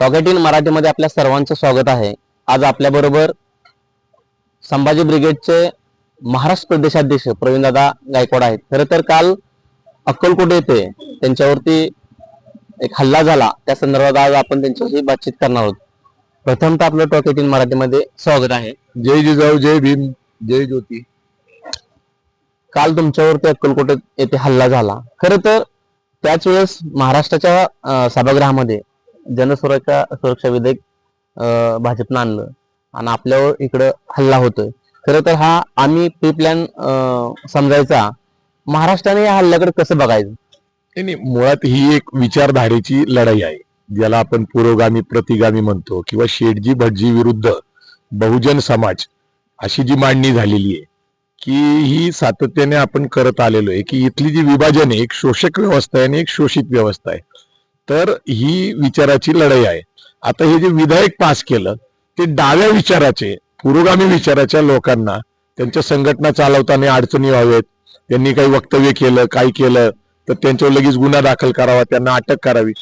टॉकेट in मराठीमध्ये आपल्या सर्वांचं स्वागत आहे. आज आपल्या बरोबर संभाजी ब्रिगेडचे महाराष्ट्र प्रदेशाध्यक्ष प्रवीणदादा गायकवाड आहेत. खरं तर काल अक्कलकोट येथे त्यांच्यावरती एक हल्ला झाला. त्या संदर्भात आज आपण त्यांच्याशी बातचीत करणार आहोत. प्रथमतः आपलं टॉकेट इन मराठीमध्ये स्वागत आहे. जय जिजाऊ जय भीम जय ज्योती. काल तुमच्यावरती अक्कलकोट येथे हल्ला झाला. खरं तर त्याच वेळेस महाराष्ट्राच्या सभागृहामध्ये जनसुरक्षा सुरक्षा विधेयक भाजपनं आणलं. आणि आपल्यावर इकडं हल्ला होतोय. खरं तर हा आम्ही प्री प्लॅन समजायचा. महाराष्ट्राने या हल्ल्याकडे कसं बघायचं? नाही, मुळात ही एक विचारधारेची लढाई आहे. ज्याला आपण पुरोगामी प्रतिगामी म्हणतो किंवा शेटजी भटजी विरुद्ध बहुजन समाज अशी जी मांडणी झालेली आहे की ही सातत्याने आपण करत आलेलो आहे की इथली जी विभाजन आहे एक शोषक व्यवस्था आहे आणि एक शोषित व्यवस्था आहे. तर ही विचाराची लढाई आहे. आता हे जे विधायक पास केलं ते डाव्या विचाराचे पुरोगामी विचाराच्या लोकांना त्यांच्या संघटना चालवताना अडचणी व्हावेत. त्यांनी काही वक्तव्य केलं काय केलं तर त्यांच्यावर लगेच गुन्हा दाखल करावा त्यांना अटक करावी.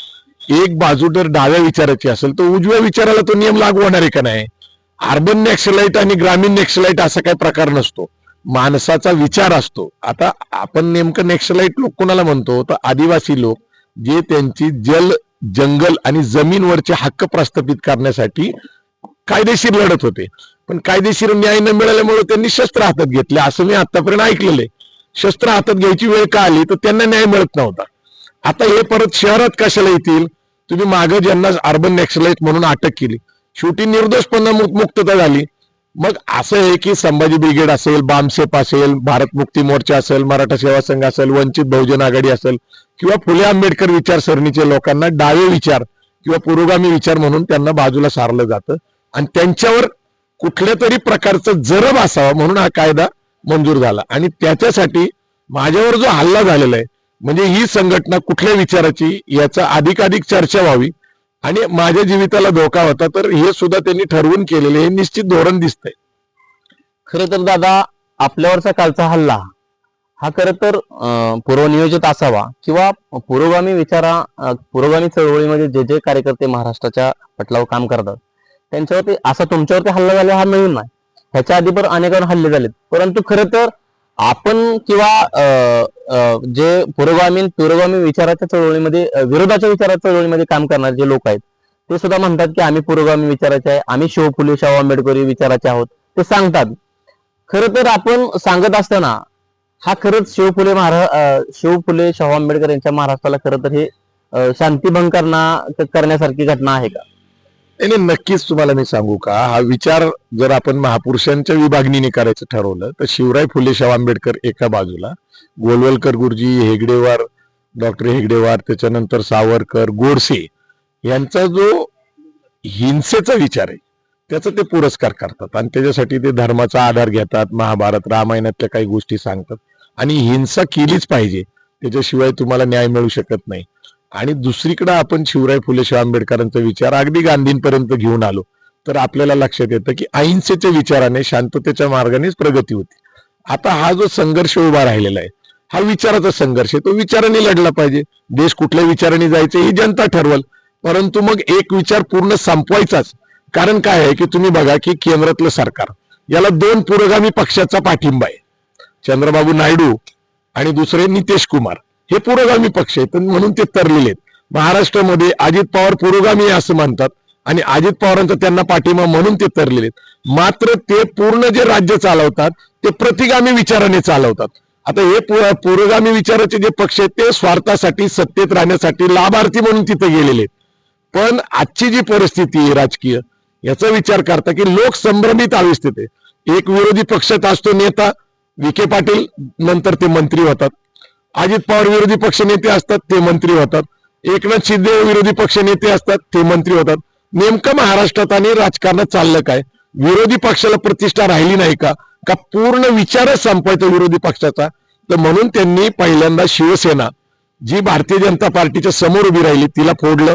एक बाजू जर डाव्या विचाराची असेल तर उजव्या विचाराला तो नियम लागू होणार आहे का नाही? अर्बन नेक्सलाइट आणि ग्रामीण नेक्सलाइट असा काही प्रकार नसतो. माणसाचा विचार असतो. आता आपण नेमकं नेक्सलाइट लोक कोणाला म्हणतो? तर आदिवासी लोक. जे त्यांची जल जंगल आणि जमीनवरचे हक्क प्रस्थापित करण्यासाठी कायदेशीर लढत होते. पण कायदेशीर न्याय न मिळाल्यामुळे त्यांनी शस्त्र हातात घेतले असं मी आतापर्यंत ऐकलेलं आहे. शस्त्र हातात घ्यायची वेळ का आली तर त्यांना न्याय मिळत नव्हता. आता हे परत शहरात कशाला येतील? तुम्ही मागं ज्यांना अर्बन नॅक्सलाइट म्हणून अटक केली. शेवटी निर्दोषपणा मुक्तता झाली. मग असं आहे की संभाजी ब्रिगेड असेल बामसेप असेल भारत मुक्ती मोर्चा असेल मराठा सेवा संघ असेल वंचित बहुजन आघाडी असेल किंवा फुले आंबेडकर विचारसरणीचे लोकांना डावे विचार किंवा पुरोगामी विचार म्हणून त्यांना बाजूला सारलं जातं. आणि त्यांच्यावर कुठल्या तरी प्रकारचं जरब असावा म्हणून हा कायदा मंजूर झाला. आणि त्याच्यासाठी माझ्यावर जो हल्ला झालेला आहे म्हणजे ही संघटना कुठल्या विचाराची याचा अधिकाधिक चर्चा व्हावी आणि माझ्या जीविताला धोका होता तर हे सुद्धा त्यांनी ठरवून केलेले हे निश्चित धोरण दिसतंय. खरं तर दादा आपल्यावरचा कालचा हल्ला हा खरं तर पूर्वनियोजित असावा किंवा पुरोगामी विचारा पुरोगामी चळवळीमध्ये जे जे कार्यकर्ते महाराष्ट्राच्या पटलावर काम करतात त्यांच्यावरती असा तुमच्यावरती हल्ला झाला हा नवीन नाही. ह्याच्या आधी पण अनेकांवर हल्ले झालेत. परंतु खरं तर आपण किंवा अं, जे पुरोगामी पुरोगामी विचाराच्या चळवळीमध्ये विरोधाच्या विचाराच्या चळवळीमध्ये काम करणारे जे लोक आहेत ते सुद्धा म्हणतात की आम्ही पुरोगामी विचाराचे आहे आम्ही शिव फुले शाहू आंबेडकरी विचाराचे आहोत. ते सांगतात. खरं तर आपण सांगत असताना हा खरंच शिव फुले महाराज शिव फुले शाहू आंबेडकर यांच्या महाराष्ट्राला खरं तर हे शांतीभंग शांतिभंग करण्यासारखी घटना आहे का? नाही नक्कीच तुम्हाला मी सांगू का? हा विचार जर आपण महापुरुषांच्या विभागणीने करायचं ठरवलं तर शिवराय फुले शाह आंबेडकर एका बाजूला गोलवलकर गुरुजी हेगडेवार डॉक्टर हेगडेवार त्याच्यानंतर सावरकर गोडसे यांचा जो हिंसेचा विचार आहे त्याचा ते पुरस्कार करतात. आणि त्याच्यासाठी ते धर्माचा आधार घेतात महाभारत रामायणातल्या काही गोष्टी सांगतात. आणि हिंसा केलीच पाहिजे त्याच्याशिवाय तुम्हाला न्याय मिळू शकत नाही. आणि दुसरीकडे आपण शिवराय फुले शिव आंबेडकरांचा विचार अगदी गांधींपर्यंत घेऊन आलो तर आपल्याला लक्षात येतं की अहिंसेच्या विचाराने शांततेच्या मार्गानेच प्रगती होती. आता हा जो संघर्ष उभा राहिलेला आहे हा विचाराचा संघर्ष आहे तो विचाराने लढला पाहिजे. देश कुठल्या विचाराने जायचं ही जनता ठरवल परंतु मग एक विचार पूर्ण संपवायचाच. कारण काय आहे की तुम्ही बघा की केंद्रातलं सरकार याला दोन पुरोगामी पक्षाचा पाठिंबा आहे. चंद्रबाबू नायडू आणि दुसरे नितेश कुमार. हे पुरोगामी पक्ष आहेत म्हणून ते तरलेले आहेत. महाराष्ट्रामध्ये अजित पवार पुरोगामी असं म्हणतात आणि अजित पवारांचा त्यांना पाठिंबा म्हणून ते तरलेले आहेत. मात्र ते पूर्ण जे राज्य चालवतात ते प्रतिगामी विचाराने चालवतात. आता हे पुरोगामी विचाराचे जे पक्ष आहेत ते स्वार्थासाठी सत्तेत राहण्यासाठी लाभार्थी म्हणून तिथे गेलेले आहेत. पण आजची जी परिस्थिती आहे राजकीय याचा विचार करता की लोक संभ्रमित अवस्थेत आहे एक विरोधी पक्षात असतो नेता विखे पाटील नंतर ते मंत्री होतात. अजित पवार विरोधी पक्ष नेते असतात ते मंत्री होतात. एकनाथ शिंदे विरोधी पक्ष नेते असतात ते मंत्री होतात. नेमकं महाराष्ट्रात आणि राजकारणात चाललं काय? विरोधी पक्षाला प्रतिष्ठा राहिली नाही का? का पूर्ण विचारच संपायचा विरोधी पक्षाचा? तर म्हणून त्यांनी पहिल्यांदा शिवसेना जी भारतीय जनता पार्टीच्या समोर उभी राहिली तिला फोडलं.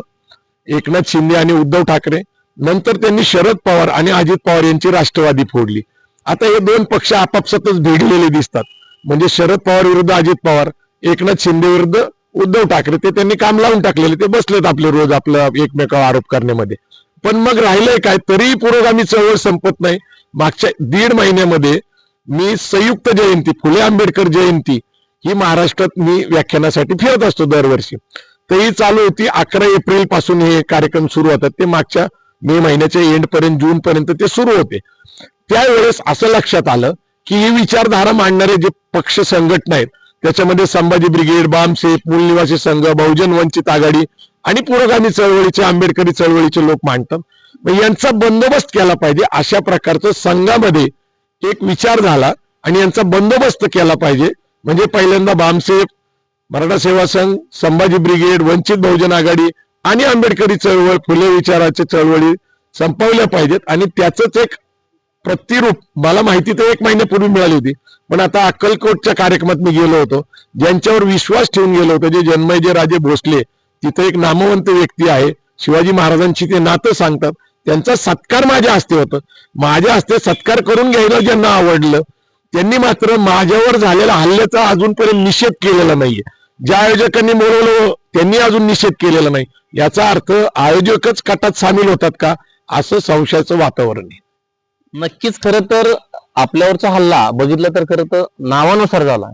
एकनाथ शिंदे आणि उद्धव ठाकरे. नंतर त्यांनी शरद पवार आणि अजित पवार यांची राष्ट्रवादी फोडली. आता हे दोन पक्ष आपापसातच भिडलेले दिसतात. म्हणजे शरद पवार विरुद्ध अजित पवार एकनाथ शिंदे विरुद्ध उद्धव ठाकरे ते त्यांनी काम लावून टाकलेले ते बसलेत आपले रोज आपलं एकमेकावर आरोप करण्यामध्ये. पण मग राहिलंय काय? तरी पुरोगामी चळवळ संपत नाही. मागच्या दीड महिन्यामध्ये मी संयुक्त जयंती फुले आंबेडकर जयंती ही महाराष्ट्रात मी व्याख्यानासाठी फिरत असतो दरवर्षी. तर ही चालू होती अकरा एप्रिलपासून हे कार्यक्रम सुरू होतात. ते मागच्या मे महिन्याच्या एंड पर्यंत जून पर्यंत ते सुरू होते. त्यावेळेस असं लक्षात आलं की ही विचारधारा मांडणारे जे पक्ष संघटना आहेत त्याच्यामध्ये संभाजी ब्रिगेड बामसेफ मूलनिवासी संघ बहुजन वंचित आघाडी आणि पुरोगामी चळवळीचे आंबेडकरी चळवळीचे लोक मांडतात. मग यांचा बंदोबस्त केला पाहिजे अशा प्रकारचं संघामध्ये एक विचार झाला आणि यांचा बंदोबस्त केला पाहिजे. म्हणजे पहिल्यांदा बामसेफ मराठा सेवा संघ संभाजी ब्रिगेड वंचित बहुजन आघाडी आणि आंबेडकरी चळवळ फुले विचाराच्या चळवळी संपवल्या पाहिजेत. आणि त्याच एक प्रतिरूप मला माहिती तर एक महिन्यापूर्वी मिळाली होती. पण आता अक्कलकोटच्या कार्यक्रमात मी गेलो होतो. ज्यांच्यावर विश्वास ठेवून गेलो होतो जे जन्मयजे राजे भोसले तिथे एक नामवंत व्यक्ती आहे शिवाजी महाराजांची ते नातं सांगतात. त्यांचा सत्कार माझ्या हस्ते होतं. माझ्या हस्ते सत्कार करून घ्यायला ज्यांना आवडलं त्यांनी मात्र माझ्यावर झालेल्या हल्ल्याचा अजूनपर्यंत निषेध केलेला नाहीये. ज्या आयोजकांनी बोलवलं त्यांनी अजून निषेध केलेला नाही. याचा अर्थ आयोजकच कटात सामील होतात का? असं संशयाचं वातावरण आहे. नक्कीच खरं तर आपल्यावरचा हल्ला बघितलं तर खरं तर नावानुसार झाला.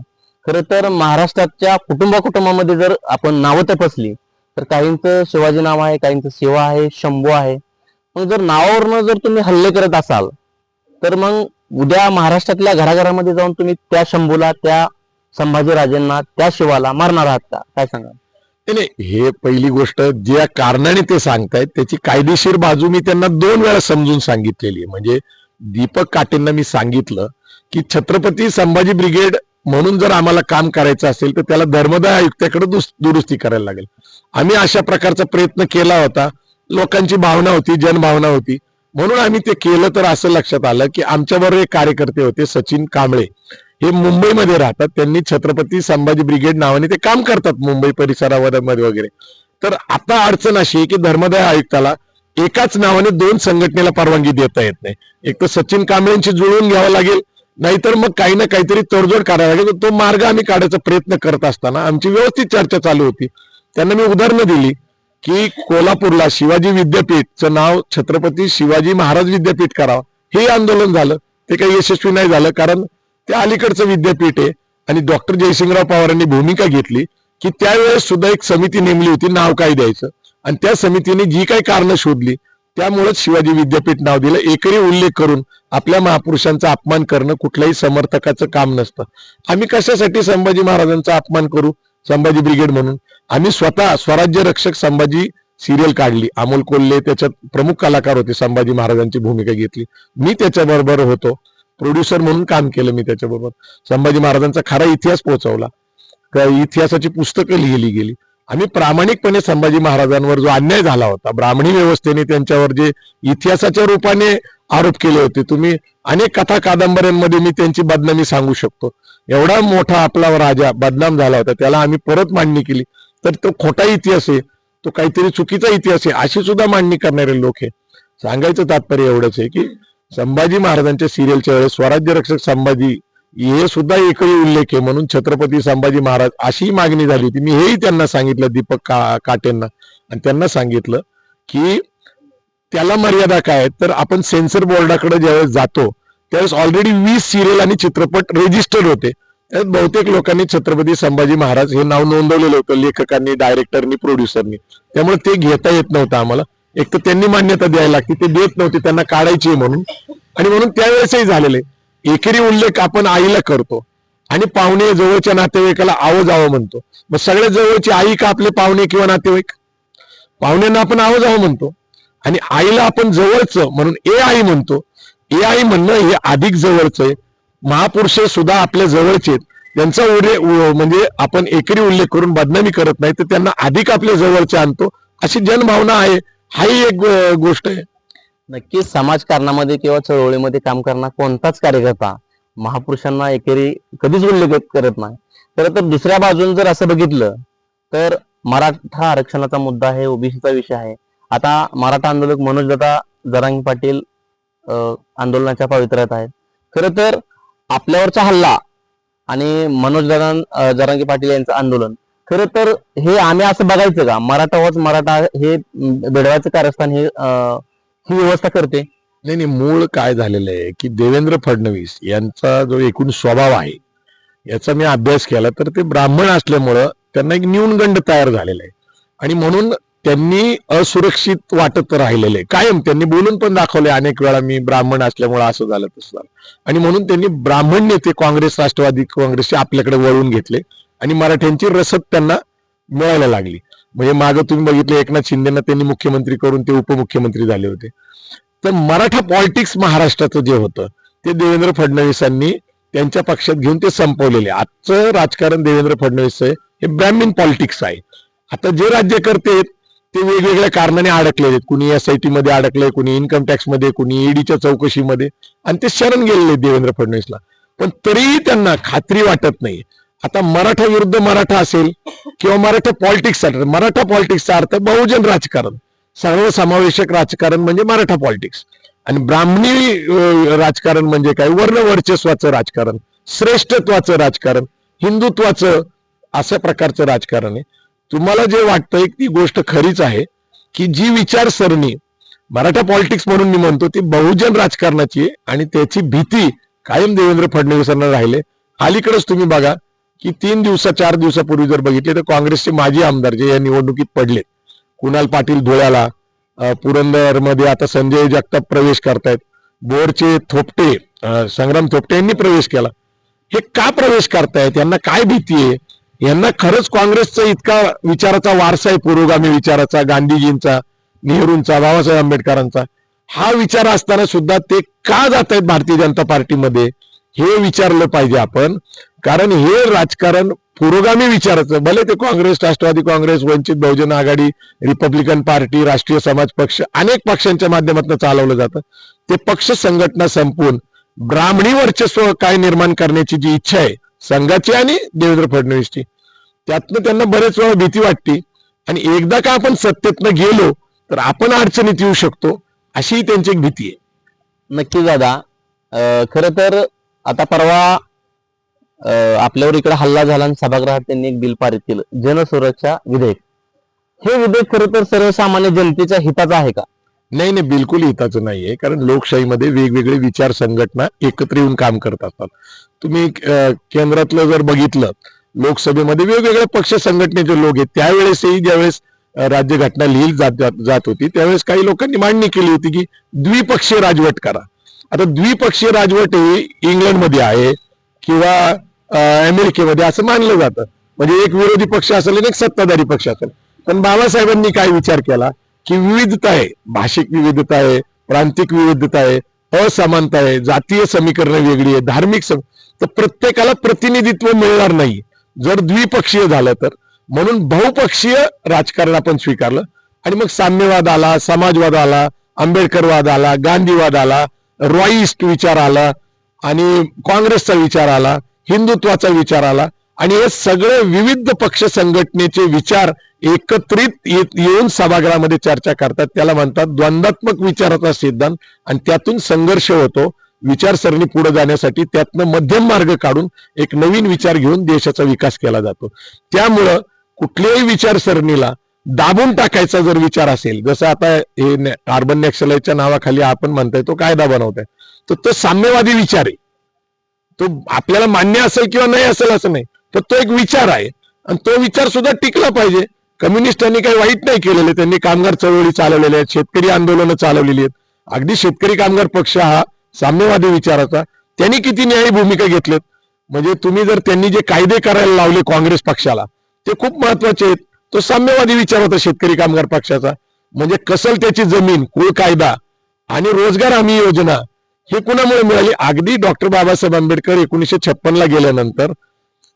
खरं तर महाराष्ट्राच्या कुटुंबा कुटुंबामध्ये जर आपण नावं तपासली तर काहींचं शिवाजी नाव आहे काहींचं सेवा आहे शंभू आहे. मग जर नावावरनं जर तुम्ही हल्ले करत असाल तर मग उद्या महाराष्ट्रातल्या घराघरामध्ये जाऊन तुम्ही त्या शंभूला त्या संभाजीराजेंना त्या शिवाला मारणार आहात का? काय सांगा नाही. हे पहिली गोष्ट ज्या कारणाने ते सांगतायत त्याची कायदेशीर बाजू मी त्यांना दोन वेळा समजून सांगितलेली आहे. म्हणजे दीपक काटेंना मी सांगितलं की छत्रपती संभाजी ब्रिगेड म्हणून जर आम्हाला काम करायचं असेल तर त्याला धर्मदाय आयुक्ताकडे दुस- दुरुस्ती करायला लागेल. आम्ही अशा प्रकारचा प्रयत्न केला होता. लोकांची भावना होती जनभावना होती. म्हणून आम्ही ते केलं तर असं लक्षात आलं की आमच्याबरोबर एक कार्यकर्ते होते सचिन कांबळे. हे मुंबईमध्ये राहतात. त्यांनी छत्रपती संभाजी ब्रिगेड नावाने ते काम करतात मुंबई परिसरामध्ये वगैरे. तर आता अडचण अशी आहे की धर्मदाय आयुक्ताला एकाच नावाने दोन संघटनेला परवानगी देता येत नाही. एक तर सचिन कांबळेंशी जुळवून घ्यावं लागेल नाहीतर मग काही ना काहीतरी तडजोड करावी लागेल. तो मार्ग आम्ही काढायचा प्रयत्न करत असताना आमची व्यवस्थित चर्चा चालू होती. त्यांना मी उदाहरणं दिली की कोल्हापूरला शिवाजी विद्यापीठचं नाव छत्रपती शिवाजी महाराज विद्यापीठ करावं. हे आंदोलन झालं. ते काही यशस्वी नाही झालं कारण ते अलीकडचं विद्यापीठ आहे आणि डॉक्टर जयसिंगराव पवारांनी भूमिका घेतली की त्यावेळेस सुद्धा एक समिती नेमली होती नाव काय द्यायचं आणि त्या समितीने जी काही कारणं शोधली त्यामुळेच शिवाजी विद्यापीठ नाव दिलं. एकरी उल्लेख करून आपल्या महापुरुषांचा अपमान करणं कुठल्याही समर्थकाचं काम नसतं. आम्ही कशासाठी संभाजी महाराजांचा अपमान करू? संभाजी ब्रिगेड म्हणून. आम्ही स्वतः स्वराज्य रक्षक संभाजी सिरियल काढली. अमोल कोल्हे त्याच्यात प्रमुख कलाकार होते. संभाजी महाराजांची भूमिका घेतली. मी त्याच्याबरोबर होतो. प्रोड्युसर म्हणून काम केलं मी त्याच्याबरोबर. संभाजी महाराजांचा खरा इतिहास पोहोचवला. इतिहासाची पुस्तकं लिहिली गेली. आम्ही प्रामाणिकपणे संभाजी महाराजांवर जो अन्याय झाला होता ब्राह्मणी व्यवस्थेने त्यांच्यावर जे इतिहासाच्या रूपाने आरोप केले होते तुम्ही अनेक कथा कादंबऱ्यांमध्ये मी त्यांची बदनामी सांगू शकतो. एवढा मोठा आपला राजा बदनाम झाला होता त्याला आम्ही परत मांडणी केली. तर तो खोटा इतिहास आहे तो काहीतरी चुकीचा इतिहास आहे अशी सुद्धा मांडणी करणारे लोक आहे. सांगायचं तात्पर्य एवढंच आहे की संभाजी महाराजांच्या सिरियलच्या वेळेस स्वराज्य रक्षक संभाजी हे सुद्धा एकही उल्लेख आहे. म्हणून छत्रपती संभाजी महाराज अशी मागणी झाली होती. मी हेही त्यांना सांगितलं दीपक का काटेंना. आणि त्यांना सांगितलं की त्याला मर्यादा काय आहे? तर आपण सेन्सर बोर्डाकडे ज्यावेळेस जातो त्यावेळेस ऑलरेडी वीस सिरियल आणि चित्रपट रेजिस्टर्ड होते. त्यात बहुतेक लोकांनी छत्रपती संभाजी महाराज हे नाव नोंदवलेलं होतं लेखकांनी डायरेक्टरनी प्रोड्युसरनी त्यामुळे ते घेता येत नव्हतं आम्हाला. एक तर त्यांनी मान्यता द्यायला लागते ते देत नव्हते त्यांना काढायची म्हणून. आणि म्हणून त्यावेळेसही झालेले एकेरी उल्लेख आपण आईला करतो. आणि पाहुणे जवळच्या नातेवाईकाला आवो जावं म्हणतो. मग सगळे जवळची आई का आपले पाहुणे किंवा नातेवाईक? पाहुण्यांना आपण आवो जावं म्हणतो. आणि आईला आपण जवळचं म्हणून ए आई म्हणतो. ए आई म्हणणं हे अधिक जवळचं आहे. महापुरुष सुद्धा आपल्या जवळचे आहेत. त्यांचा उरे म्हणजे आपण एकरी उल्लेख करून बदनामी करत नाही तर त्यांना अधिक आपल्या जवळचे आणतो. अशी जनभावना आहे. हाही एक गोष्ट आहे. नक्कीच समाजकारणामध्ये किंवा चळवळीमध्ये काम करणार कोणताच कार्यकर्ता महापुरुषांना एकेरी कधीच उल्लेख करत नाही. खरं तर दुसऱ्या बाजून जर असं बघितलं तर मराठा आरक्षणाचा मुद्दा आहे ओबीसीचा विषय आहे. आता मराठा आंदोलक मनोज दादा जरांग पाटील आंदोलनाच्या पवित्र्यात आहेत. खरं तर आपल्यावरचा हल्ला आणि मनोज दादा जरांगी पाटील यांचं आंदोलन. खरं तर हे आम्ही असं बघायचं का? मराठा वच मराठा हे बेडवायचं कारस्थान हे अं, ही व्यवस्था करते. नाही नाही मूळ काय झालेलं आहे की देवेंद्र फडणवीस यांचा जो एकूण स्वभाव आहे याचा मी अभ्यास केला तर ते ब्राह्मण असल्यामुळं त्यांना एक न्यूनगंड तयार झालेला आहे. आणि म्हणून त्यांनी असुरक्षित वाटत राहिलेले कायम त्यांनी बोलून पण दाखवले अनेक वेळा मी ब्राह्मण असल्यामुळे असं झालं तसं झालं. आणि म्हणून त्यांनी ब्राह्मण नेते काँग्रेस राष्ट्रवादी काँग्रेसचे आपल्याकडे वळून घेतले आणि मराठ्यांची रसद त्यांना मिळायला लागली. म्हणजे मागे तुम्ही बघितलं एकनाथ शिंदेना त्यांनी मुख्यमंत्री करून ते उपमुख्यमंत्री झाले होते. तर मराठा पॉलिटिक्स महाराष्ट्राचं जे होतं ते देवेंद्र फडणवीसांनी त्यांच्या पक्षात घेऊन ते संपवलेले. आजचं राजकारण देवेंद्र फडणवीस हे ब्राह्मीण पॉलिटिक्स आहे. आता जे राज्यकर्ते आहेत ते वेगवेगळ्या कारणाने अडकलेले आहेत. कुणी एस आय टी मध्ये अडकलंय कुणी इन्कम टॅक्समध्ये कुणी ईडीच्या चौकशीमध्ये. आणि ते शरण गेलेले देवेंद्र फडणवीसला. पण तरीही त्यांना खात्री वाटत नाही. आता मराठा विरुद्ध मराठा असेल किंवा मराठा पॉलिटिक्स मराठा पॉलिटिक्सचा अर्थ बहुजन राजकारण सर्वसमावेशक राजकारण म्हणजे मराठा पॉलिटिक्स आणि ब्राह्मणी राजकारण म्हणजे काय? वर्ण वर्चस्वाचं राजकारण श्रेष्ठत्वाचं राजकारण हिंदुत्वाचं अशा प्रकारचं राजकारण आहे. तुम्हाला जे वाटतंय ती गोष्ट खरीच आहे की जी विचारसरणी मराठा पॉलिटिक्स म्हणून मी म्हणतो ती बहुजन राजकारणाची आहे आणि त्याची भीती कायम देवेंद्र फडणवीसांना राहिले. अलीकडेच तुम्ही बघा की तीन दिवसा चार दिवसापूर्वी जर बघितले तर काँग्रेसचे माजी आमदार जे या निवडणुकीत पडलेत कुणाल पाटील धुळ्याला पुरंदरमध्ये आता संजय जगताप प्रवेश करतायत बोरचे थोपटे संग्राम थोपटे यांनी प्रवेश केला. हे का प्रवेश करतायत? यांना काय भीती आहे? यांना खरंच काँग्रेसचा इतका विचाराचा वारसा आहे पुरोगामी विचाराचा गांधीजींचा नेहरूंचा बाबासाहेब आंबेडकरांचा. हा विचार असताना सुद्धा ते का जात आहेत भारतीय जनता पार्टीमध्ये? हे विचारलं पाहिजे आपण. कारण हे राजकारण पुरोगामी विचाराचं भले ते काँग्रेस राष्ट्रवादी काँग्रेस वंचित बहुजन आघाडी रिपब्लिकन पार्टी राष्ट्रीय समाज पक्ष अनेक पक्षांच्या माध्यमातून चालवलं जातं. ते पक्ष संघटना संपून ब्राह्मणी वर्चस्व काय निर्माण करण्याची जी इच्छा आहे संघाची आणि देवेंद्र फडणवीसची त्यातनं त्यांना बरेच वेळा भीती वाटते. आणि एकदा का आपण सत्तेतनं गेलो तर आपण अडचणीत येऊ शकतो अशी त्यांची एक भीती आहे. नक्की दादा खर तर आता परवा आपल्यावर इकडे हल्ला झाला आणि सभागृहात त्यांनी एक बिल पारित केलं. जनसुरक्षा विधेयक. हे विधेयक खरं तर सर्वसामान्य जनतेच्या हिताचं आहे का? नाही नाही बिलकुल हिताचं नाहीये. कारण लोकशाहीमध्ये वेगवेगळे विचार संघटना एकत्र येऊन काम करत असतात. तुम्ही केंद्रातलं जर बघितलं लोकसभेमध्ये वेगवेगळ्या पक्ष संघटनेचे लोक आहेत. त्यावेळेसही ज्यावेळेस राज्यघटना लिहिली जात जात- होती त्यावेळेस काही लोकांनी मांडणी केली होती की द्विपक्षीय राजवट करा. आता द्विपक्षीय राजवट ही इंग्लंडमध्ये आहे किंवा अमेरिकेमध्ये असं मानलं जातं. म्हणजे एक विरोधी पक्ष असेल आणि एक सत्ताधारी पक्ष असेल. पण बाबासाहेबांनी काय विचार केला? की विविधता आहे. भाषिक विविधता आहे प्रांतिक विविधता आहे असमानता आहे जातीय समीकरणं वेगळी आहे धार्मिक सम तर प्रत्येकाला प्रतिनिधित्व मिळणार नाही. जर द्विपक्षीय झालं तर. म्हणून बहुपक्षीय राजकारण आपण स्वीकारलं. आणि मग साम्यवाद आला समाजवाद आला आंबेडकरवाद आला गांधीवाद आला रॉईस्ट विचार आला आणि काँग्रेसचा विचार आला. हिंदुत्वाचा विचार आला आणि हे सगळे विविध पक्ष संघटनेचे विचार एकत्रित येऊन सभागृहामध्ये चर्चा करतात. त्याला म्हणतात द्वंद्वात्मक विचाराचा सिद्धांत आणि त्यातून संघर्ष होतो. विचारसरणी पुढे जाण्यासाठी त्यातनं मध्यम मार्ग काढून एक नवीन विचार घेऊन देशाचा विकास केला जातो. त्यामुळं कुठल्याही विचारसरणीला दाबून टाकायचा जर विचार असेल जसं आता हे कार्बन नॅक्सलाईटच्या नावाखाली आपण म्हणताय तो कायदा बनवताय. तर तो साम्यवादी विचार आहे. तो आपल्याला मान्य असेल किंवा नाही असेल असं नाही तर तो एक विचार आहे. आणि तो विचार सुद्धा टिकला पाहिजे. कम्युनिस्टांनी काही वाईट नाही केलेले. त्यांनी कामगार चळवळी चालवलेल्या आहेत शेतकरी आंदोलनं चालवलेली आहेत. अगदी शेतकरी कामगार पक्ष हा साम्यवादी विचाराचा त्यांनी किती न्यायी भूमिका घेतल्यात म्हणजे तुम्ही जर त्यांनी जे कायदे करायला लावले काँग्रेस पक्षाला ते खूप महत्त्वाचे आहेत. तो साम्यवादी विचार होता शेतकरी कामगार पक्षाचा. म्हणजे कसल त्याची जमीन कुळ कायदा आणि रोजगार हमी योजना हे कुणामुळे मिळाली? अगदी डॉक्टर बाबासाहेब आंबेडकर एकोणीशे छप्पन ला गेल्यानंतर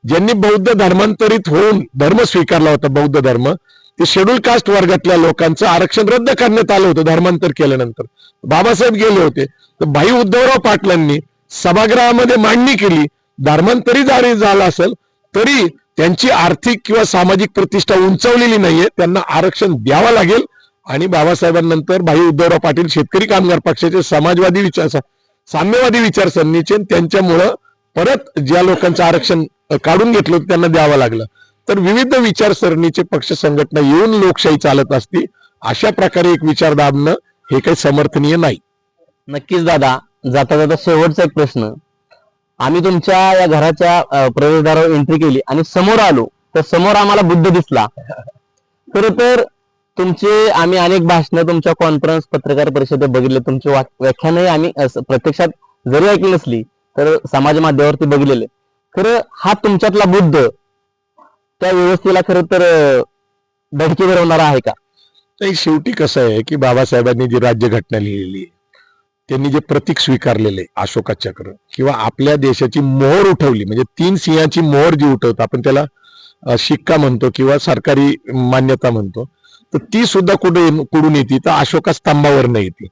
ज्यांनी बौद्ध धर्मांतरित होऊन धर्म स्वीकारला होता बौद्ध धर्म ते शेड्यूल कास्ट वर्गातल्या लोकांचं आरक्षण रद्द करण्यात आलं होतं धर्मांतर केल्यानंतर. बाबासाहेब गेले होते. तर भाई उद्धवराव पाटलांनी सभागृहामध्ये मांडणी केली धर्मांतरी जरी झाला असेल तरी त्यांची आर्थिक किंवा सामाजिक प्रतिष्ठा उंचावलेली नाहीये त्यांना आरक्षण द्यावं लागेल. आणि बाबासाहेबांनंतर भाई उद्धवराव पाटील शेतकरी कामगार पक्षाचे समाजवादी विचार साम्यवादी विचारसरणीचे त्यांच्यामुळं परत ज्या लोकांचं आरक्षण काढून घेतलं होतं त्यांना द्यावं लागलं. तर विविध विचारसरणीचे पक्ष संघटना येऊन लोकशाही चालत असती अशा प्रकारे एक विचार दाबणं हे काही समर्थनीय नाही. नक्कीच दादा जाता जाता शेवटचा एक प्रश्न. आम्ही तुमच्या या घराच्या प्रवेशद्वारावर एंट्री केली आणि समोर आलो तर समोर आम्हाला बुद्ध दिसला. खर तर तुमचे आम्ही अनेक भाषणं तुमच्या कॉन्फरन्स पत्रकार परिषदेत बघितले तुमचे व्याख्यानही आम्ही प्रत्यक्षात जरी ऐकली नसली तर समाज माध्यमावरती बघितलेले. खरं हा तुमच्यातला बुद्ध त्या व्यवस्थेला खरं तर अं, धडकी भरवणारा आहे का? तर शेवटी कसं आहे की बाबासाहेबांनी जी राज्यघटना लिहिलेली आहे त्यांनी जे प्रतीक स्वीकारलेले अशोका चक्र किंवा आपल्या देशाची मोहर उठवली म्हणजे तीन सिंहाची मोहर जी उठवतो आपण त्याला शिक्का म्हणतो किंवा सरकारी मान्यता म्हणतो तर ती सुद्धा कुठे कुठून येते? तर अशोका स्तंभावरनं येते.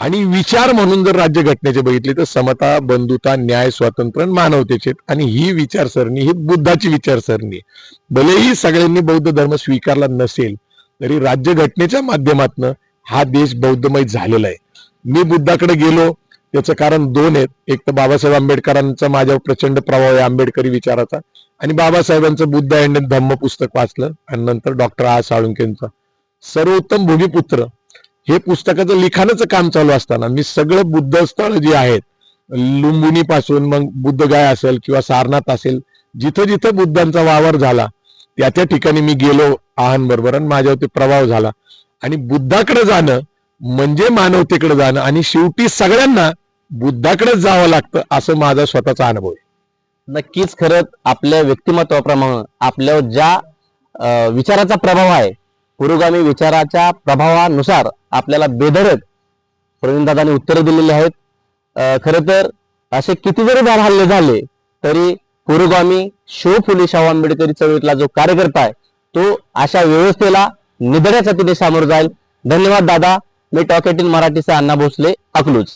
आणि विचार म्हणून जर राज्यघटनेचे बघितले तर समता बंधुता न्याय स्वातंत्र्य मानवतेचे आणि ही विचारसरणी ही बुद्धाची विचारसरणी आहे. भलेही सगळ्यांनी बौद्ध धर्म स्वीकारला नसेल तरी राज्यघटनेच्या माध्यमातनं हा देश बौद्धमय झालेला आहे. मी बुद्धाकडे गेलो त्याचं कारण दोन आहेत. एक तर बाबासाहेब आंबेडकरांचा माझ्यावर प्रचंड प्रभाव आहे आंबेडकरी विचाराचा. आणि बाबासाहेबांचं बुद्ध अँड धम्म पुस्तक वाचलं. आणि नंतर डॉक्टर आ साळुंकेंचं सर्वोत्तम भूमिपुत्र हे पुस्तकाचं लिखाणाचं काम चालू असताना मी सगळं बुद्ध स्थळ जी आहेत लुंबुनी पासून मग बुद्धगाय असेल किंवा सारनाथ असेल जिथं जिथं बुद्धांचा वावर झाला त्या त्या ठिकाणी मी गेलो आहान बरोबर आणि माझ्यावरती प्रभाव झाला. आणि बुद्धाकडे जाणं म्हणजे मानवतेकडे जाणं आणि शेवटी सगळ्यांना बुद्धाकडेच जावं लागतं असं माझा स्वतःचा अनुभव आहे. नक्कीच खरंच आपल्या व्यक्तिमत्वाप्रमाणे आपल्यावर ज्या विचाराचा प्रभाव आहे पुरोगामी विचाराच्या प्रभावानुसार आपल्याला बेधडक प्रवीणदादांनी उत्तरं दिलेली आहेत. खर खरं तर असे किती जरी बार हल्ले झाले तरी पुरोगामी शो फुले शाहू आंबेडकरी चळवळीतला जो कार्यकर्ता आहे तो अशा व्यवस्थेला निधड्याचा तिथे सामोर जाईल. धन्यवाद दादा. मी टॉकेटिन मराठीचा अण्णा भोसले अकलूज.